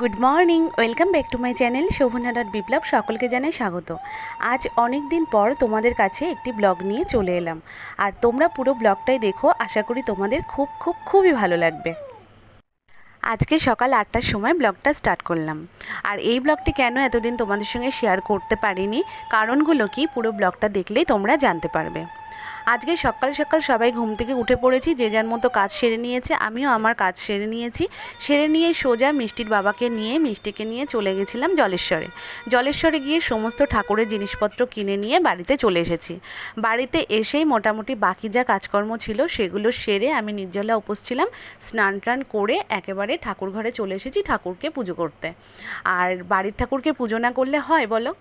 Good morning welcome back to my channel Shobhana dot Biplab সকলকে জানাই স্বাগত। আজ অনেক দিন পর তোমাদের কাছে একটি ব্লগ নিয়ে চলে এলাম। আর তোমরা পুরো ব্লগটাই দেখো, আশা করি তোমাদের খুব খুব, খুবই ভালো লাগবে। আজকে সকাল আটটার সময় ব্লগটা স্টার্ট করলাম। আর এই ব্লগটি কেন এতদিন তোমাদের সঙ্গে শেয়ার করতে পারিনি? কারণগুলো কি পুরো ব্লগটা দেখলেই তোমরা জানতে পারবে। আজকে সকাল সকাল সবাই ঘুম থেকে উঠে পড়েছি, যে যার মতো কাজ সেরে নিয়েছে, আমিও আমার কাজ সেরে নিয়েছি। সেরে নিয়ে সোজা মিষ্টির বাবাকে নিয়ে, মিষ্টিকে নিয়ে চলে গেছিলাম জলেশ্বরে। জলেশ্বরে গিয়ে সমস্ত ঠাকুরের জিনিসপত্র কিনে নিয়ে বাড়িতে চলে এসেছি। বাড়িতে এসেই মোটামুটি বাকি যা কাজকর্ম ছিল, সেগুলো সেরে আমি নির্জলা উপোস ছিলাম, স্নান টান করে একেবারে ঠাকুর ঘরে চলে এসেছি ঠাকুরকে পুজো করতে। আর বাড়ির ঠাকুরকে পুজো না করলে হয় বলো?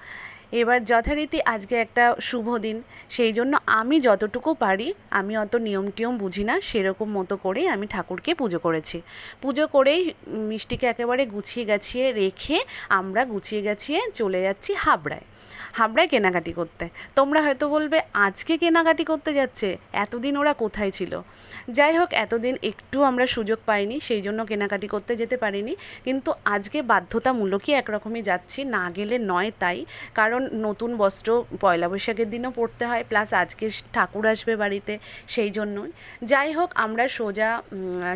এবার যথারীতি আজকে একটা শুভ দিন। সেই জন্য আমি যতটুকু পারি, আমি অত নিয়ম টিয়ম বুঝি না, সেরকম মতো করেই আমি ঠাকুরকে পুজো করেছি। পুজো করেই মিষ্টিকে একেবারে গুছিয়ে গাছিয়ে রেখে আমরা গুছিয়ে গাছিয়ে চলে যাচ্ছি হাবড়ায়। হাবড়ায় কেনাকাটি করতে। তোমরা হয়তো বলবে, আজকে কেনাকাটি করতে যাচ্ছে, এতদিন ওরা কোথায় ছিল? যাই হোক, এতদিন একটু আমরা সুযোগ পাইনি, সেই জন্য কেনাকাটি করতে যেতে পারিনি। কিন্তু আজকে বাধ্যতামূলকই একরকমই যাচ্ছি, না গেলে নয় তাই। কারণ নতুন বস্ত্র পয়লা বৈশাখের দিনও পরতে হয়, প্লাস আজকে ঠাকুর আসবে বাড়িতে, সেই জন্যই। যাই হোক, আমরা সোজা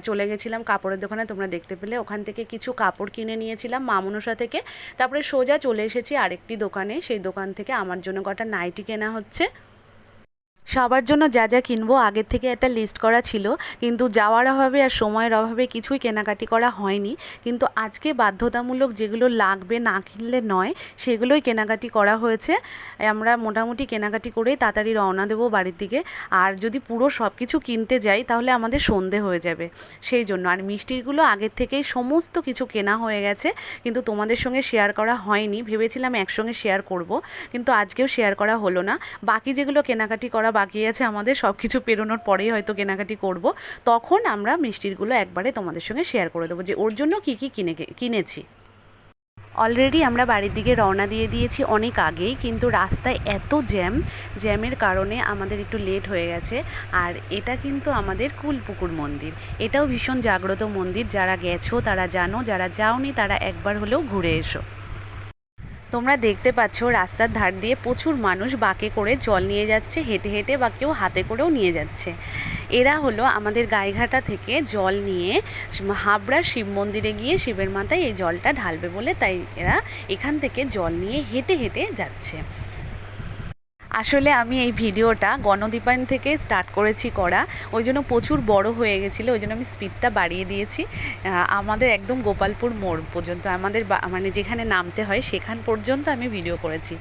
চলে গেছিলাম কাপড়ের দোকানে, তোমরা দেখতে পেলে। ওখান থেকে কিছু কাপড় কিনে নিয়েছিলাম মামনসা থেকে। তারপরে সোজা চলে এসেছি আরেকটি দোকানে, সেই দোকান থেকে আমার জন্য কটা নাইটি কেনা হচ্ছে। সবার জন্য যা যা কিনবো আগের থেকে একটা লিস্ট করা ছিল। কিন্তু যাওয়ার অভাবে আর সময়ের অভাবে কিছুই কেনাকাটি করা হয়নি। কিন্তু আজকে বাধ্যতামূলক যেগুলো লাগবে না কিনলে নয়, সেগুলোই কেনাকাটি করা হয়েছে। আমরা মোটামুটি কেনাকাটি করেই তাড়াতাড়ি রওনা দেবো বাড়ির দিকে। আর যদি পুরো সব কিছু কিনতে যাই, তাহলে আমাদের সন্ধে হয়ে যাবে। সেই জন্য। আর মিষ্টিগুলো আগের থেকেই সমস্ত কিছু কেনা হয়ে গেছে। কিন্তু তোমাদের সঙ্গে শেয়ার করা হয়নি। ভেবেছিলাম একসঙ্গে শেয়ার করব। কিন্তু আজকেও শেয়ার করা হলো না। বাকি যেগুলো কেনাকাটি করা বাকি আছে আমাদের সব কিছু পেরোনোর পরেই হয়তো কেনাকাটি করব। তখন আমরা মিষ্টিরগুলো একবারে তোমাদের সঙ্গে শেয়ার করে দেবো যে ওর জন্য কী কী কিনে কিনেছি। অলরেডি আমরা বাড়ির দিকে রওনা দিয়ে দিয়েছি অনেক আগেই, কিন্তু রাস্তায় এত জ্যাম, জ্যামের কারণে আমাদের একটু লেট হয়ে গেছে। আর এটা কিন্তু আমাদের কুলপুকুর মন্দির। এটাও ভীষণ জাগ্রত মন্দির। যারা গেছো তারা জানো, যারা যাওনি তারা একবার হলেও ঘুরে এসো। তোমরা দেখতে পাচ্ছ রাস্তার ধার দিয়ে প্রচুর মানুষ বাঁকে করে জল নিয়ে যাচ্ছে, হেঁটে হেঁটে বা কেউ হাতে করেও নিয়ে যাচ্ছে। এরা হলো আমাদের গাইঘাটা থেকে জল নিয়ে হাবড়া শিব মন্দিরে গিয়ে শিবের মাথায় এই জলটা ঢালবে বলে তাই এরা এখান থেকে জল নিয়ে হেঁটে হেঁটে যাচ্ছে। আসলে আমি এই ভিডিওটা গণদীপায়ন থেকে স্টার্ট করেছি করা। ওই জন্য প্রচুর বড় হয়ে গেছিল, ওই জন্য আমি স্পিডটা বাড়িয়ে দিয়েছি। আমাদের একদম গোপালপুর মোড় পর্যন্ত, আমাদের মানে যেখানে নামতে হয় সেখান পর্যন্ত আমি ভিডিও করেছি।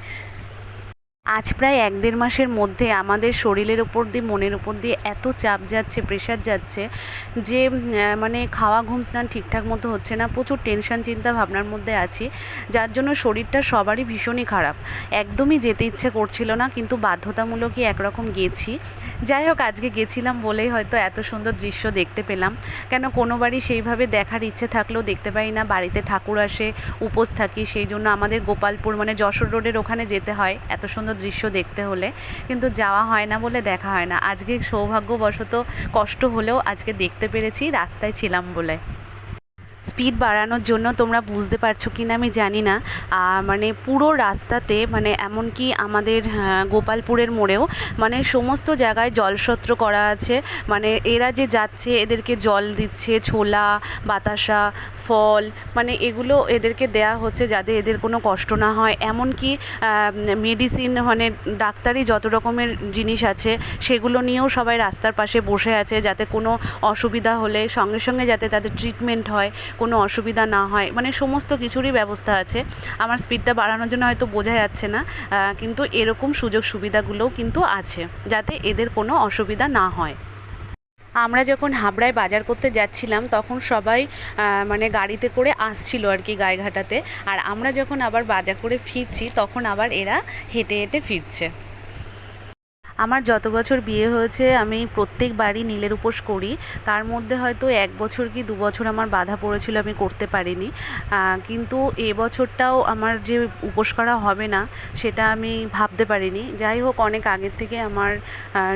আজ প্রায় এক দেড় মাসের মধ্যে আমাদের শরীরের ওপর দিয়ে, মনের ওপর দিয়ে এত চাপ যাচ্ছে প্রেশার যাচ্ছে যে মানে খাওয়া, ঘুম, স্নান ঠিকঠাক মতো হচ্ছে না। প্রচুর টেনশন চিন্তা ভাবনার মধ্যে আছি। যার জন্য শরীরটা সবারই ভীষণই খারাপ। একদমই যেতে ইচ্ছে করছিল না, কিন্তু বাধ্যতামূলকই একরকম গেছি। যাই হোক, আজকে গেছিলাম বলেই হয়তো এত সুন্দর দৃশ্য দেখতে পেলাম। কেন কোনো বাড়ি সেইভাবে দেখার ইচ্ছে থাকলেও দেখতে পাই না। বাড়িতে ঠাকুর আসে, উপোস থাকি, সেই জন্য আমাদের গোপালপুর মানে যশোর রোডের ওখানে যেতে হয়। এত সুন্দর দৃশ্য দেখতে হলে, কিন্তু যাওয়া হয় না বলে দেখা হয় না। আজকে সৌভাগ্যবশত কষ্ট হলেও আজকে দেখতে পেরেছি, রাস্তায় ছিলাম বলে। স্পিড বাড়ানোর জন্য তোমরা বুঝতে পারছ কি না আমি জানি না। মানে পুরো রাস্তাতে মানে এমনকি আমাদের গোপালপুরের মোড়েও মানে সমস্ত জায়গায় জলসত্র করা আছে। মানে এরা যে যাচ্ছে, এদেরকে জল দিচ্ছে, ছোলা, বাতাসা, ফল মানে এগুলো এদেরকে দেয়া হচ্ছে যাতে এদের কোনো কষ্ট না হয়। এমনকি মেডিসিন মানে ডাক্তারি যত রকমের জিনিস আছে, সেগুলো নিয়েও সবাই রাস্তার পাশে বসে আছে যাতে কোনো অসুবিধা হলে সঙ্গে সঙ্গে যাতে তাদের ট্রিটমেন্ট হয়। কোনো অসুবিধা না হয়। মানে সমস্ত কিছুরই ব্যবস্থা আছে। আমার স্পিডটা বাড়ানোর জন্য হয়তো বোঝা যাচ্ছে না কিন্তু এরকম সুযোগ সুবিধাগুলোও কিন্তু আছে, যাতে এদের কোনো অসুবিধা না হয়। আমরা যখন হাবড়ায় বাজার করতে যাচ্ছিলাম, তখন সবাই মানে গাড়িতে করে আসছিল আর কি গায়েঘাটাতে আর আমরা যখন আবার বাজার করে ফিরছি, তখন আবার এরা হেঁটে হেঁটে ফিরছে। আমার যত বছর বিয়ে হয়েছে, আমি প্রত্যেকবারই নীলের উপোস করি। তার মধ্যে হয়তো এক বছর কি দু বছর আমার বাধা পড়েছিল, আমি করতে পারিনি। কিন্তু এ বছরটাও আমার যে উপোস করা হবে না, সেটা আমি ভাবতে পারিনি। যাই হোক, অনেক আগের থেকে আমার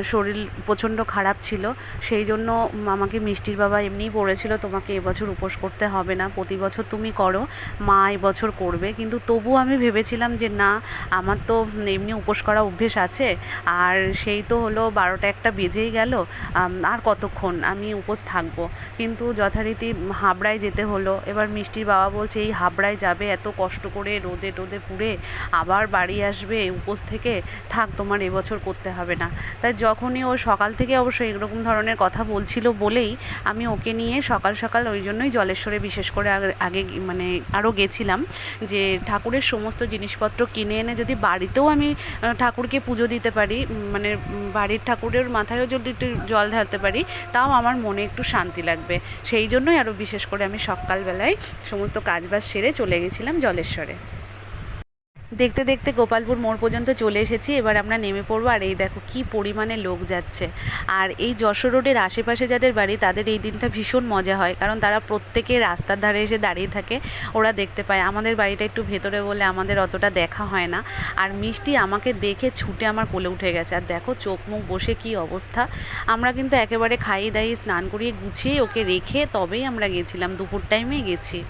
শরীর প্রচণ্ড খারাপ ছিল। সেই জন্য আমাকে মিষ্টির বাবা এমনিই বলেছিল, তোমাকে এবছর উপোস করতে হবে না। প্রতি বছর তুমি করো। মা এবছর করবে। কিন্তু তবুও আমি ভেবেছিলাম যে, না, আমার তো এমনি উপোস করা অভ্যেস আছে। আর সেই তো হলো বারোটা একটা বেজেই গেল। আর কতক্ষণ? আমি উপোস থাকব। কিন্তু যথারীতি হাবড়ায় যেতে হলো। এবার মিষ্টির বাবা বলছে, এই হাবড়ায় যাবে, এত কষ্ট করে রোদে টোদে পুড়ে আবার বাড়ি আসবে উপোস থেকে থাক, তোমার এবছর করতে হবে না। তাই যখনই ও সকাল থেকে অবশ্য এরকম ধরনের কথা বলছিল বলেই আমি ওকে নিয়ে সকাল সকাল ওই জন্যই জলেশ্বরে বিশেষ করে আগে- মানে আরও গেছিলাম যে ঠাকুরের সমস্ত জিনিসপত্র কিনে এনে যদি বাড়িতেও আমি ঠাকুরকে পুজো দিতে পারি মানে বাড়ির ঠাকুরের মাথায়ও যদি একটু জল ঢালতে পারি, তাও আমার মনে একটু শান্তি লাগবে। সেই জন্যই আরও বিশেষ করে আমি সকালবেলায় সমস্ত কাজবাজ সেরে চলে গেছিলাম জলেশ্বরে। দেখতে দেখতে গোপালপুর মোড় পর্যন্ত চলে এসেছি, এবার আমরা নেমে পড়ব। আর এই দেখো কি পরিমাণে লোক যাচ্ছে। আর এই যশোর রোডের আশেপাশে যাদের বাড়ি, তাদের এই দিনটা ভীষণ মজা হয়, কারণ তারা প্রত্যেকে রাস্তার ধারে এসে দাঁড়িয়ে থাকে, ওরা দেখতে পায়। আমাদের বাড়িটা একটু ভেতরে বলে আমাদের অতটা দেখা হয় না। আর মিষ্টি আমাকে দেখে ছুটে আমার কোলে উঠে গেছে। আর দেখো চোখ মুখ বসে কি অবস্থা। আমরা কিন্তু একেবারে খাইয়ে দাইয়ে স্নান করিয়ে গুছিয়ে ওকে রেখে তবেই আমরা গেছিলাম, দুপুর টাইমে গেছি।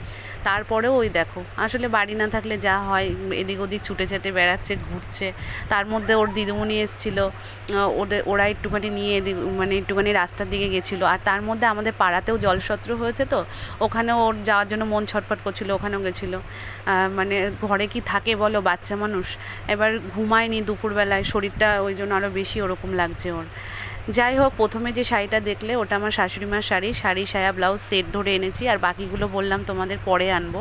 তারপরেও ওই দেখো, আসলে বাড়ি না থাকলে যা হয়, এদিক ওদিক ছুটে ছুটে বেড়াচ্ছে, ঘুরছে। তার মধ্যে ওর দিদিমণি এসেছিল ওদের, ওরা একটুখানি নিয়ে মানে একটুখানি রাস্তার দিকে গেছিল। আর তার মধ্যে আমাদের পাড়াতেও জলসত্র হয়েছে তো ওখানে ওর যাওয়ার জন্য মন ছটফট করছিল, ওখানেও গেছিল। মানে ঘরে কি থাকে বলো, বাচ্চা মানুষ? এবার ঘুমায়নি দুপুরবেলায়, শরীরটা ওই জন্য আরও বেশি ওরকম লাগছে ওর। যাই হোক প্রথমে যে শাড়িটা দেখলে, ওটা আমার শাশুড়ি মার শাড়ি। শাড়ি, সায়া, ব্লাউজ, সেট ধরে এনেছি, আর বাকিগুলো বললাম তোমাদের পরে আনব।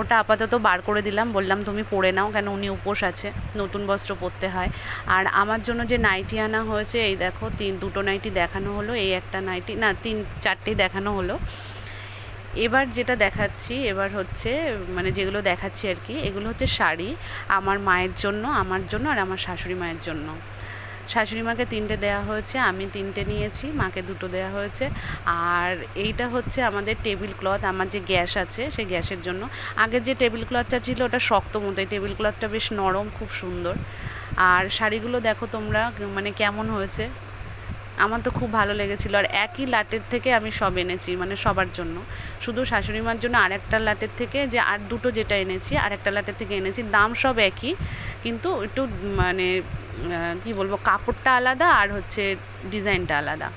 ওটা আপাতত বার করে দিলাম, বললাম তুমি পরে নাও, কেন উনি উপোস আছে, নতুন বস্ত্র পরতে হয়। আর আমার জন্য যে নাইটি আনা হয়েছে, এই দেখো, তিন, দুটো নাইটি দেখানো হলো, এই একটা নাইটি, না, তিন চারটেই দেখানো হলো। এবার যেটা দেখাচ্ছি, এবার হচ্ছে মানে যেগুলো দেখাচ্ছি আর কি, এগুলো হচ্ছে শাড়ি আমার মায়ের জন্য, আমার জন্য, আর আমার শাশুড়ি মায়ের জন্য। শাশুড়ি মাকে তিনটে দেওয়া হয়েছে, আমি তিনটে নিয়েছি, মাকে দুটো দেওয়া হয়েছে। আর এইটা হচ্ছে আমাদের টেবিল ক্লথ, আমার যে গ্যাস আছে সেই গ্যাসের জন্য। আগে যে টেবিল ক্লথটা ছিল ওটা শক্ত মতো, এই টেবিল ক্লথটা বেশ নরম, খুব সুন্দর। আর শাড়িগুলো দেখো তোমরা মানে কেমন হয়েছে? আমার তো খুব ভালো লেগেছিল। আর একই লাটের থেকে আমি সব এনেছি মানে সবার জন্য। শুধু শাশুড়ি মার জন্য আরেকটা লাটের থেকে যে আর দুটো যেটা এনেছি, আরেকটা লাটের থেকে এনেছি, দাম সব একই। কিন্তু একটু মানে কি বলব, কাপড়টা আলাদা আর হচ্ছে ডিজাইনটা আলাদা।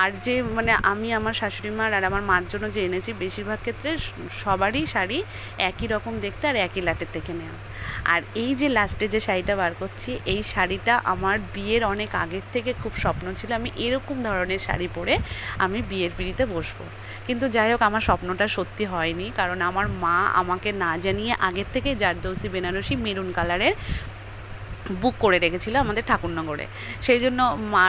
আর যে মানে আমি আমার শাশুড়ি মার আর আমার মার জন্য যে এনেছি, বেশিরভাগ ক্ষেত্রে সবারই শাড়ি একই রকম দেখতে আর একই লাটের থেকে নেওয়া। আর এই যে লাস্টে যে শাড়িটা বার করছি, এই শাড়িটা আমার বিয়ের অনেক আগের থেকে খুব স্বপ্ন ছিল। আমি এরকম ধরনের শাড়ি পরে আমি বিয়ের পিড়িতে বসবো। কিন্তু যাই হোক, আমার স্বপ্নটা সত্যি হয়নি। কারণ আমার মা আমাকে না জানিয়ে আগের থেকে জারদৌসি, বেনারসি, মেরুন কালারের বুক করে রেখেছিল আমাদের ঠাকুরনগরে। সেই জন্য মা,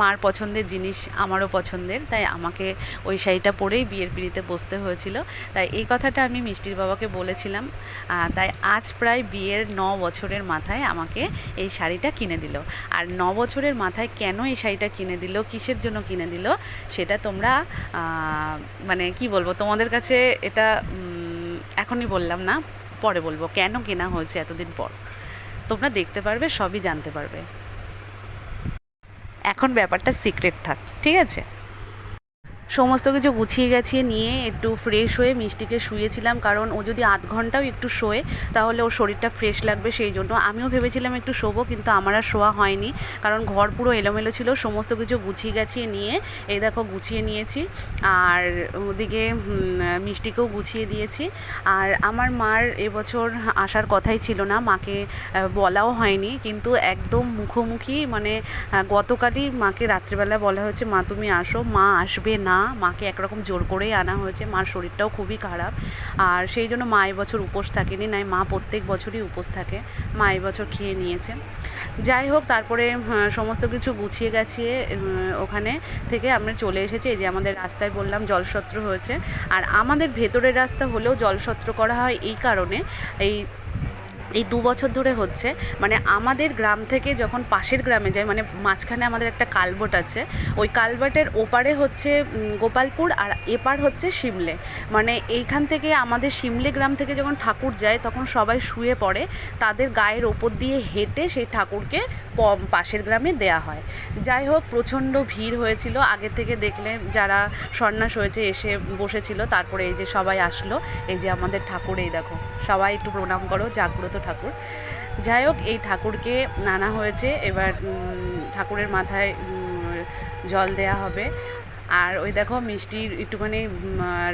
মার পছন্দের জিনিস আমারও পছন্দের, তাই আমাকে ওই শাড়িটা পরেই বিয়ের পিড়িতে বসতে হয়েছিল। তাই এই কথাটা আমি মিষ্টির বাবাকে বলেছিলাম তাই আজ প্রায় বিয়ের ন বছরের মাথায় আমাকে এই শাড়িটা কিনে দিল। আর ন বছরের মাথায় কেন এই শাড়িটা কিনে দিল, কিসের জন্য কিনে দিল, সেটা তোমরা মানে কি বলব, তোমাদের কাছে এটা এখনই বললাম না, পরে বলব, কেন কেনা হয়েছে এতদিন পর? তোমরা দেখতে পারবে সবই জানতে পারবে। এখন ব্যাপারটা সিক্রেট থাক ঠিক আছে? সমস্ত কিছু গুছিয়ে গেছিয়ে নিয়ে একটু ফ্রেশ হয়ে মিষ্টিকে শুয়েছিলাম, কারণ ও যদি আধ ঘন্টাও একটু শোয়, তাহলে ওর শরীরটা ফ্রেশ লাগবে সেই জন্য। আমিও ভেবেছিলাম একটু শোবো, কিন্তু আমার আর শোয়া হয়নি, কারণ ঘর পুরো এলোমেলো ছিল, সমস্ত কিছু গুছিয়ে গাছিয়ে নিয়ে, এই দেখো গুছিয়ে নিয়েছি। আর ওদিকে মিষ্টিকেও গুছিয়ে দিয়েছি। আর আমার মার এবছর আসার কথাই ছিল না, মাকে বলাও হয়নি, কিন্তু একদম মুখোমুখি মানে গতকালই মাকে রাত্রিবেলা বলা হয়েছে, মা, তুমি আসো, মা আসবে না। মাকে একরকম জোর করেই আনা হয়েছে। মার শরীরটাও খুবই খারাপ। আর সেই জন্য মা এবছর উপোস থাকেনি। নাই, মা প্রত্যেক বছরই উপোস থাকে। মা এবছর খেয়ে নিয়েছে। যাই হোক, তারপরে সমস্ত কিছু গুছিয়ে গেছিয়ে ওখানে থেকে আমরা চলে এসেছি। এই যে আমাদের রাস্তায় বললাম, জলসত্র হয়েছে। আর আমাদের ভেতরের রাস্তা হলেও জলসত্র করা হয় এই কারণে। এই এই দু বছর ধরে হচ্ছে মানে আমাদের গ্রাম থেকে যখন পাশের গ্রামে যায় মানে মাঝখানে আমাদের একটা কালভার্ট আছে, ওই কালভার্টের ওপারে হচ্ছে গোপালপুর আর এপার হচ্ছে শিমলে মানে এইখান থেকে আমাদের শিমলে গ্রাম থেকে যখন ঠাকুর যায়, তখন সবাই শুয়ে পড়ে, তাদের গায়ের ওপর দিয়ে হেঁটে সেই ঠাকুরকে পাশের গ্রামে দেয়া হয়। যাই হোক, প্রচণ্ড ভিড় হয়েছিল। আগে থেকে দেখলে যারা সন্ন্যাস হয়েছে, এসে বসেছিল, তারপরে এই যে সবাই আসলো, এই যে আমাদের ঠাকুর, এই দেখো, সবাই একটু প্রণাম করো, জাগ্রত ঠাকুর। যাই হোক এই ঠাকুরকে নানা হয়েছে। এবার ঠাকুরের মাথায় জল দেয়া হবে। আর ওই দেখো, মিষ্টির একটুখানি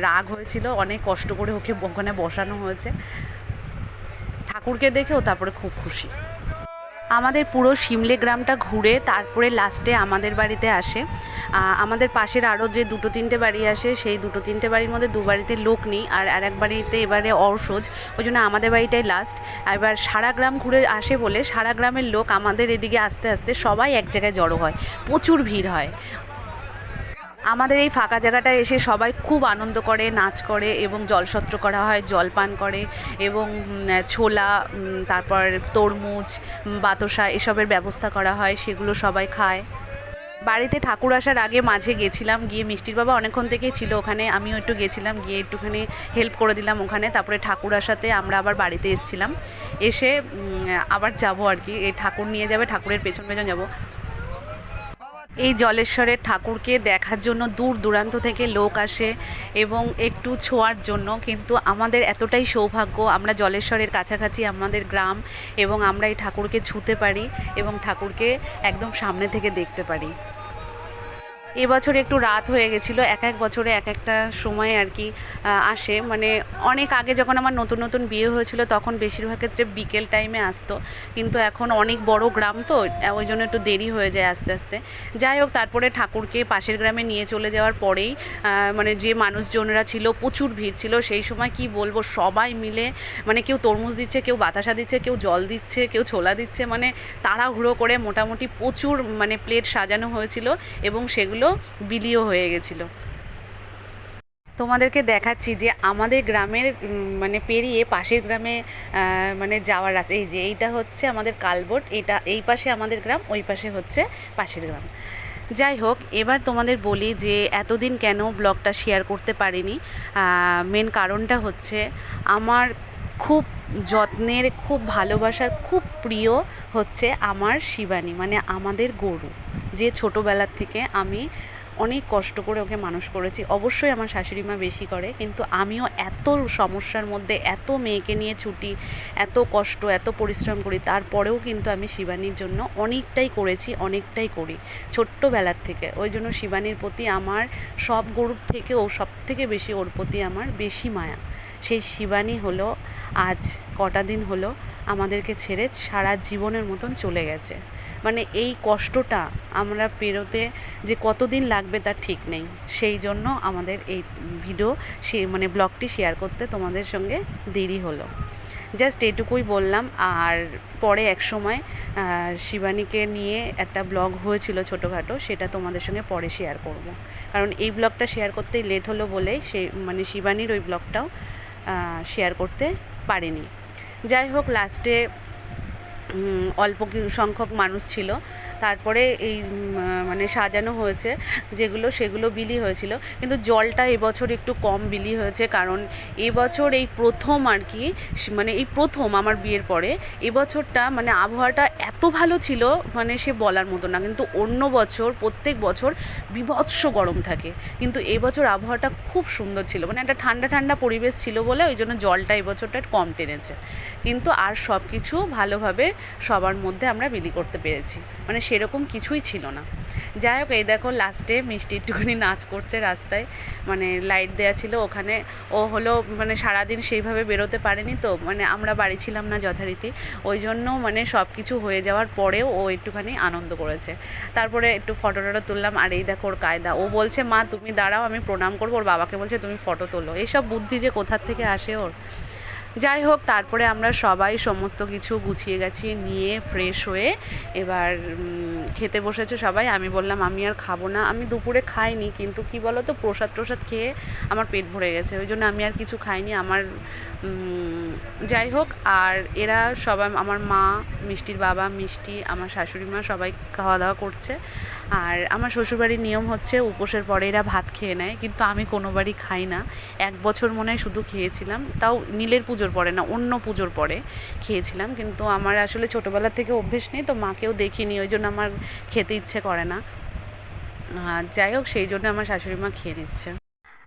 রাগ হয়েছিল। অনেক কষ্ট করে ওকে ওখানে বসানো হয়েছে। ঠাকুরকে দেখেও তারপরে খুব খুশি। আমাদের পুরো শিমলে গ্রামটা ঘুরে তারপরে লাস্টে আমাদের বাড়িতে আসে। আমাদের পাশের আরও যে দুটো তিনটে বাড়ি আসে, সেই দুটো তিনটে বাড়ির মধ্যে দু বাড়িতে লোক নেই আর আর এক বাড়িতে এবারে অসোজ। ওই জন্য আমাদের বাড়িটাই লাস্ট এবার সারা গ্রাম ঘুরে আসে বলে সারা গ্রামের লোক আমাদের এদিকে আস্তে আস্তে সবাই এক জায়গায় জড়ো হয়। প্রচুর ভিড় হয়। আমাদের এই ফাঁকা জায়গাটায় এসে সবাই খুব আনন্দ করে, নাচ করে এবং জলসত্র করা হয়, জলপান করে এবং ছোলা তারপর তরমুজ বাতাসা এসবের ব্যবস্থা করা হয়, সেগুলো সবাই খায়। বাড়িতে ঠাকুর আসার আগে মাঝে গেছিলাম, গিয়ে মিষ্টির বাবা অনেকক্ষণ থেকেই ছিল ওখানে, আমিও একটু গেছিলাম, গিয়ে একটুখানি হেল্প করে দিলাম ওখানে, তারপরে ঠাকুর আসাতে আমরা আবার বাড়িতে এসেছিলাম। এসে আবার যাব আর কি এই ঠাকুর নিয়ে যাবে, ঠাকুরের পেছন পেছন যাব। এই জলেশ্বরের ঠাকুরকে দেখার জন্য দূর দূরান্ত থেকে লোক আসে এবং একটু ছোঁয়ার জন্য। কিন্তু আমাদের এতটাই সৌভাগ্য, আমরা জলেশ্বরের কাছাকাছি আমাদের গ্রাম এবং আমরা এই ঠাকুরকে ছুঁতে পারি এবং ঠাকুরকে একদম সামনে থেকে দেখতে পারি। এবছর একটু রাত হয়ে গেছিল, এক এক বছরে এক একটা সময় আর কি আসে। মানে অনেক আগে যখন আমার নতুন নতুন বিয়ে হয়েছিল তখন বেশিরভাগ ক্ষেত্রে বিকেল টাইমে আসতো। কিন্তু এখন অনেক বড় গ্রাম তো, ওই জন্য একটু দেরি হয়ে যায় আস্তে আস্তে। যাই হোক, তারপরে ঠাকুরকে পাশের গ্রামে নিয়ে চলে যাওয়ার পরেই মানে যে মানুষজনরা ছিল, প্রচুর ভিড় ছিল। সেই সময় কি বলব, সবাই মিলে মানে কেউ তরমুজ দিচ্ছে, কেউ বাতাসা দিচ্ছে, কেউ জল দিচ্ছে, কেউ ছোলা দিচ্ছে মানে তাড়াহুড়ো করে মোটামুটি প্রচুর মানে প্লেট সাজানো হয়েছিল এবং সেগুলো বিলিও হয়ে গেছিল। তোমাদেরকে দেখাচ্ছি যে আমাদের গ্রামের মানে পেরিয়ে পাশের গ্রামে মানে যাওয়ার রাস্তা। এই যে এইটা হচ্ছে আমাদের কালবোট এটা এই পাশে আমাদের গ্রাম, ওই পাশে হচ্ছে পাশের গ্রাম। যাই হোক, এবার তোমাদের বলি যে এতদিন কেন ব্লগটা শেয়ার করতে পারিনি। মেন কারণটা হচ্ছে আমার খুব যত্নের, খুব ভালোবাসার, খুব প্রিয় হচ্ছে আমার শিবানী মানে আমাদের গরু। যে ছোটোবেলার থেকে আমি অনেক কষ্ট করে ওকে মানুষ করেছি। অবশ্যই আমার শাশুড়ি মা বেশি করে, কিন্তু আমিও এত সমস্যার মধ্যে, এত মেয়েকে নিয়ে ছুটি, এত কষ্ট, এত পরিশ্রম করি, তারপরেও কিন্তু আমি শিবানীর জন্য অনেকটাই করেছি, অনেকটাই করি ছোট্টবেলার থেকে। ওই জন্য শিবানীর প্রতি আমার সব গরুর থেকেও সব থেকে বেশি ওর প্রতি আমার বেশি মায়া। সেই শিবানী হলো, আজ কটা দিন হলো আমাদেরকে ছেড়ে সারা জীবনের মতন চলে গেছে। মানে এই কষ্টটা আমরা পেরোতে যে কতদিন লাগবে তার ঠিক নেই। সেই জন্য আমাদের এই ভিডিও সে মানে ব্লগটি শেয়ার করতে তোমাদের সঙ্গে দেরি হলো। জাস্ট এটুকুই বললাম। আর পরে এক সময় শিবানীকে নিয়ে একটা ব্লগ হয়েছিল ছোটোখাটো, সেটা তোমাদের সঙ্গে পরে শেয়ার করব। কারণ এই ব্লগটা শেয়ার করতে লেট হলো বলেই সে মানে শিবানীর ওই ব্লগটাও শেয়ার করতে পারিনি। যাই হোক, লাস্টে অল্প সংখ্যক মানুষ ছিল। তারপরে এই মানে সাজানো হয়েছে, যেগুলো সেগুলো বিলি হয়েছিল। কিন্তু জলটা এবছর একটু কম বিলি হয়েছে, কারণ এবছর এই প্রথম আর কি মানে এই প্রথম আমার বিয়ের পরে, এবছরটা মানে আবহাওয়াটা এত ভালো ছিল মানে সে বলার মতো না। কিন্তু অন্য বছর, প্রত্যেক বছর বিভৎস গরম থাকে। কিন্তু এবছর আবহাওয়াটা খুব সুন্দর ছিল মানে একটা ঠান্ডা ঠান্ডা পরিবেশ ছিল বলে ওই জন্য জলটা এবছরটা কম টেনেছে। কিন্তু আর সব কিছু ভালোভাবে সবার মধ্যে আমরা বিলি করতে পেরেছি। মানে সেরকম কিছুই ছিল না। যাই হোক, এই দেখো লাস্টে মিষ্টি একটুখানি নাচ করছে রাস্তায়। মানে লাইট দেওয়া ছিল ওখানে। ও হলো মানে সারাদিন সেইভাবে বেরোতে পারেনি তো। মানে আমরা বাড়ি ছিলাম না যথারীতি। ওই জন্য মানে সব কিছু হয়ে যাওয়ার পরেও ও একটুখানি আনন্দ করেছে। তারপরে একটু ফটো টটো তুললাম। আর এই দেখো ওর কায়দা। ও বলছে, মা, তুমি দাঁড়াও, আমি প্রণাম করব। ওর বাবাকে বলছে, তুমি ফটো তোলো। এইসব বুদ্ধি যে কোথার থেকে আসে ওর? যাই হোক, তারপরে আমরা সবাই সমস্ত কিছু গুছিয়ে গেছি, নিয়ে ফ্রেশ হয়ে এবার খেতে বসেছে সবাই। আমি বললাম, আমি আর খাব না। আমি দুপুরে খাইনি, কিন্তু কি বলো তো প্রসাদ প্রসাদ খেয়ে আমার পেট ভরে গেছে। ওই জন্য আমি আর কিছু খাইনি। আমার যাই হোক, আর এরা সবাই, আমার মা, মিষ্টির বাবা, মিষ্টি, আমার শাশুড়ি মা সবাই খাওয়া দাওয়া করছে। আর আমার শ্বশুরবাড়ির নিয়ম হচ্ছে, উপোসের পরে এরা ভাত খেয়ে নেয়। কিন্তু আমি কোনোবারই খাই না। এক বছর মনে হয় শুধু খেয়েছিলাম। তাও নীলের পুজোর পরে না, অন্য পুজোর পরে খেয়েছিলাম। কিন্তু আমার আসলে ছোটোবেলা থেকে অভ্যেস নেই, তো মাকেও দেখিনি, ওই জন্য আমার খেতে ইচ্ছে করে না। যাই হোক, সেই জন্য আমার শাশুড়ি মা খেয়ে নিচ্ছে।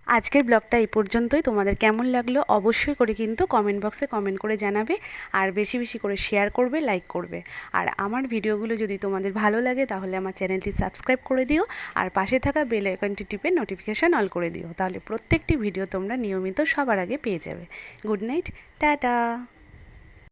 আজকের ব্লগটা এই পর্যন্তই। তোমাদের কেমন লাগল অবশ্যই করে কিন্তু কমেন্ট বক্সে কমেন্ট করে জানাবে। আর বেশি বেশি করে শেয়ার করবে লাইক করবে। আর আমার ভিডিওগুলো যদি তোমাদের ভালো লাগে তাহলে আমার চ্যানেলটি সাবস্ক্রাইব করে দিও। আর পাশে থাকা বেল আইকনটি টিপে নোটিফিকেশান অল করে দিও। তাহলে প্রত্যেকটি ভিডিও তোমরা নিয়মিত সবার আগে পেয়ে যাবে। Good night tata!